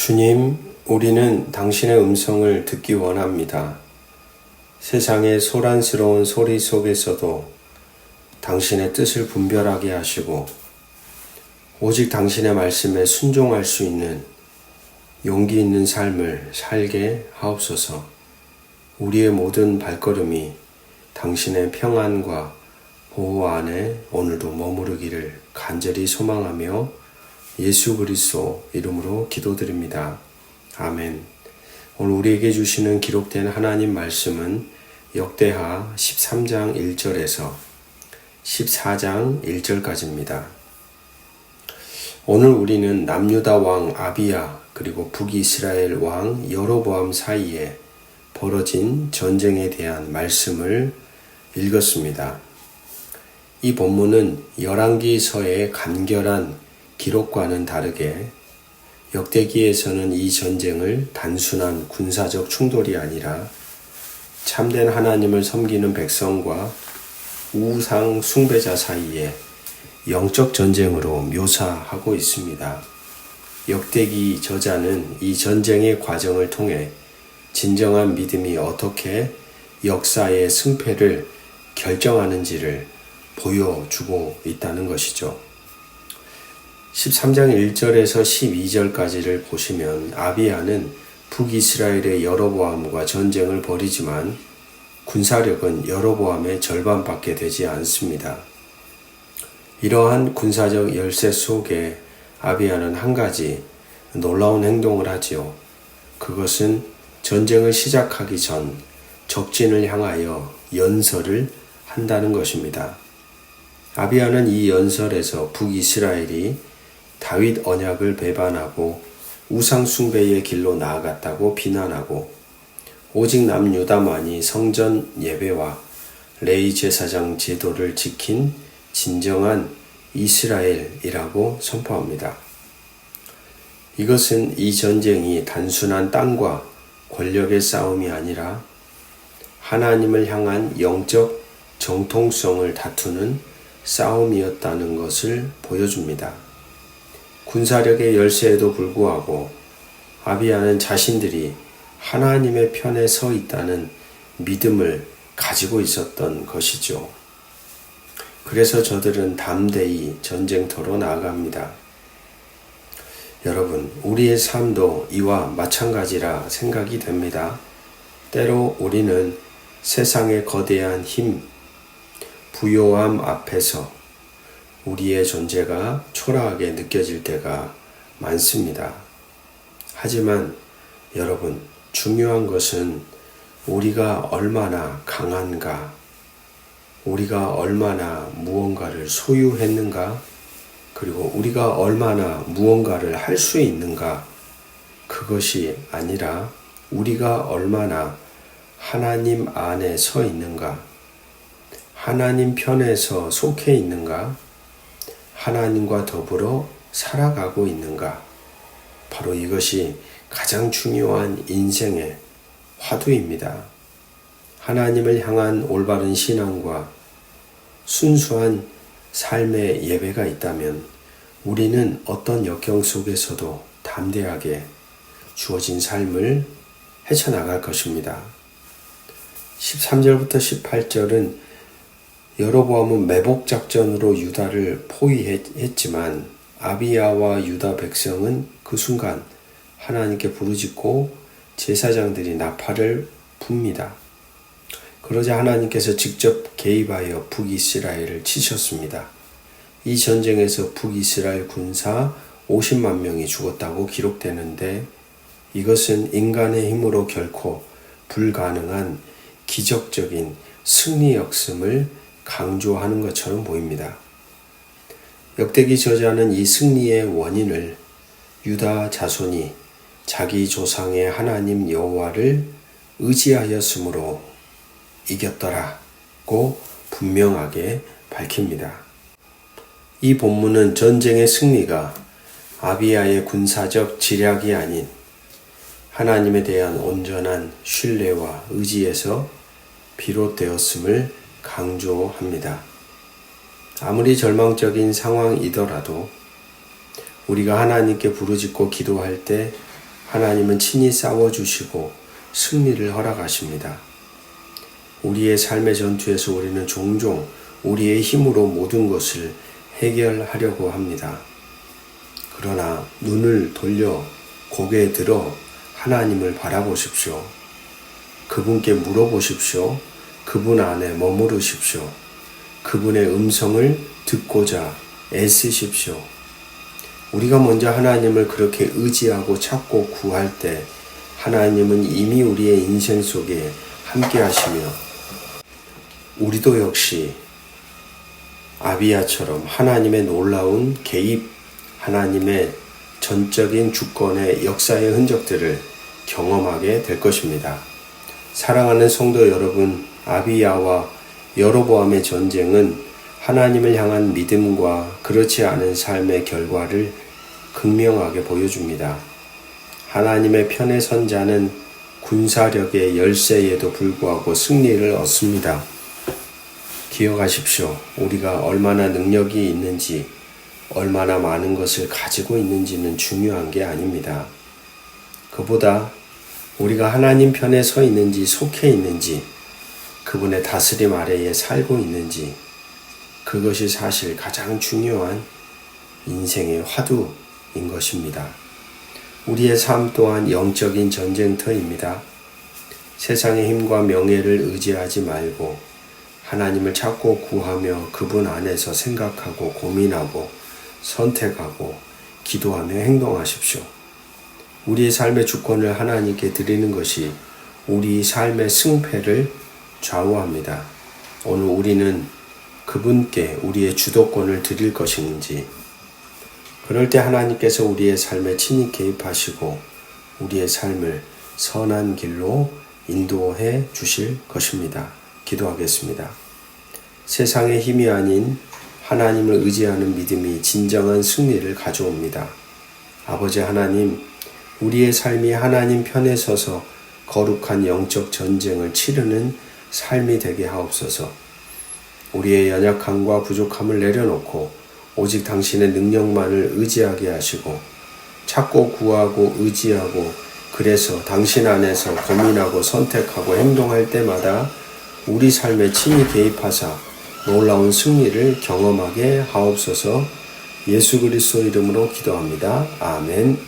주님, 우리는 당신의 음성을 듣기 원합니다. 세상의 소란스러운 소리 속에서도 당신의 뜻을 분별하게 하시고, 오직 당신의 말씀에 순종할 수 있는 용기 있는 삶을 살게 하옵소서. 우리의 모든 발걸음이 당신의 평안과 보호 안에 오늘도 머무르기를 간절히 소망하며 예수 그리스도 이름으로 기도드립니다. 아멘. 오늘 우리에게 주시는 기록된 하나님 말씀은 역대하 13장 1절에서 14장 1절까지입니다. 오늘 우리는 남유다 왕 아비야 그리고 북이스라엘 왕 여로보암 사이에 벌어진 전쟁에 대한 말씀을 읽었습니다. 이 본문은 열왕기서의 간결한 기록과는 다르게 역대기에서는 이 전쟁을 단순한 군사적 충돌이 아니라 참된 하나님을 섬기는 백성과 우상 숭배자 사이에 영적 전쟁으로 묘사하고 있습니다. 역대기 저자는 이 전쟁의 과정을 통해 진정한 믿음이 어떻게 역사의 승패를 결정하는지를 보여주고 있다는 것이죠. 13장 1절에서 12절까지를 보시면 아비아는 북이스라엘의 여로보암과 전쟁을 벌이지만 군사력은 여로보암의 절반밖에 되지 않습니다. 이러한 군사적 열세 속에 아비아는 한 가지 놀라운 행동을 하지요. 그것은 전쟁을 시작하기 전 적진을 향하여 연설을 한다는 것입니다. 아비아는 이 연설에서 북이스라엘이 다윗 언약을 배반하고 우상 숭배의 길로 나아갔다고 비난하고 오직 남유다만이 성전 예배와 레이 제사장 제도를 지킨 진정한 이스라엘이라고 선포합니다. 이것은 이 전쟁이 단순한 땅과 권력의 싸움이 아니라 하나님을 향한 영적 정통성을 다투는 싸움이었다는 것을 보여줍니다. 군사력의 열세에도 불구하고 아비아는 자신들이 하나님의 편에 서 있다는 믿음을 가지고 있었던 것이죠. 그래서 저들은 담대히 전쟁터로 나아갑니다. 여러분, 우리의 삶도 이와 마찬가지라 생각이 됩니다. 때로 우리는 세상의 거대한 힘, 부요함 앞에서 우리의 존재가 초라하게 느껴질 때가 많습니다. 하지만 여러분, 중요한 것은 우리가 얼마나 강한가, 우리가 얼마나 무언가를 소유했는가, 그리고 우리가 얼마나 무언가를 할 수 있는가, 그것이 아니라 우리가 얼마나 하나님 안에 서 있는가, 하나님 편에서 속해 있는가, 하나님과 더불어 살아가고 있는가? 바로 이것이 가장 중요한 인생의 화두입니다. 하나님을 향한 올바른 신앙과 순수한 삶의 예배가 있다면 우리는 어떤 역경 속에서도 담대하게 주어진 삶을 헤쳐나갈 것입니다. 13절부터 18절은 여로보암은 매복 작전으로 유다를 포위했지만 아비야와 유다 백성은 그 순간 하나님께 부르짖고 제사장들이 나팔을 붑니다. 그러자 하나님께서 직접 개입하여 북이스라엘을 치셨습니다. 이 전쟁에서 북이스라엘 군사 50만 명이 죽었다고 기록되는데 이것은 인간의 힘으로 결코 불가능한 기적적인 승리 역습을 강조하는 것처럼 보입니다. 역대기 저자는 이 승리의 원인을 유다 자손이 자기 조상의 하나님 여호와를 의지하였으므로 이겼더라고 분명하게 밝힙니다. 이 본문은 전쟁의 승리가 아비아의 군사적 지략이 아닌 하나님에 대한 온전한 신뢰와 의지에서 비롯되었음을 강조합니다. 아무리 절망적인 상황이더라도 우리가 하나님께 부르짖고 기도할 때 하나님은 친히 싸워주시고 승리를 허락하십니다. 우리의 삶의 전투에서 우리는 종종 우리의 힘으로 모든 것을 해결하려고 합니다. 그러나 눈을 돌려 고개 들어 하나님을 바라보십시오. 그분께 물어보십시오. 그분 안에 머무르십시오. 그분의 음성을 듣고자 애쓰십시오. 우리가 먼저 하나님을 그렇게 의지하고 찾고 구할 때 하나님은 이미 우리의 인생 속에 함께 하시며 우리도 역시 아비야처럼 하나님의 놀라운 개입, 하나님의 전적인 주권의 역사의 흔적들을 경험하게 될 것입니다. 사랑하는 성도 여러분, 아비야와 여로보암의 전쟁은 하나님을 향한 믿음과 그렇지 않은 삶의 결과를 극명하게 보여줍니다. 하나님의 편에 선 자는 군사력의 열세에도 불구하고 승리를 얻습니다. 기억하십시오. 우리가 얼마나 능력이 있는지, 얼마나 많은 것을 가지고 있는지는 중요한 게 아닙니다. 그보다 우리가 하나님 편에 서 있는지, 속해 있는지, 그분의 다스림 아래에 살고 있는지, 그것이 사실 가장 중요한 인생의 화두인 것입니다. 우리의 삶 또한 영적인 전쟁터입니다. 세상의 힘과 명예를 의지하지 말고 하나님을 찾고 구하며 그분 안에서 생각하고 고민하고 선택하고 기도하며 행동하십시오. 우리의 삶의 주권을 하나님께 드리는 것이 우리 삶의 승패를 좌우합니다. 오늘 우리는 그분께 우리의 주도권을 드릴 것인지, 그럴 때 하나님께서 우리의 삶에 친히 개입하시고 우리의 삶을 선한 길로 인도해 주실 것입니다. 기도하겠습니다. 세상의 힘이 아닌 하나님을 의지하는 믿음이 진정한 승리를 가져옵니다. 아버지 하나님, 우리의 삶이 하나님 편에 서서 거룩한 영적 전쟁을 치르는 삶이 되게 하옵소서. 우리의 연약함과 부족함을 내려놓고 오직 당신의 능력만을 의지하게 하시고 찾고 구하고 의지하고 그래서 당신 안에서 고민하고 선택하고 행동할 때마다 우리 삶에 친히 개입하사 놀라운 승리를 경험하게 하옵소서 예수 그리스도 이름으로 기도합니다. 아멘.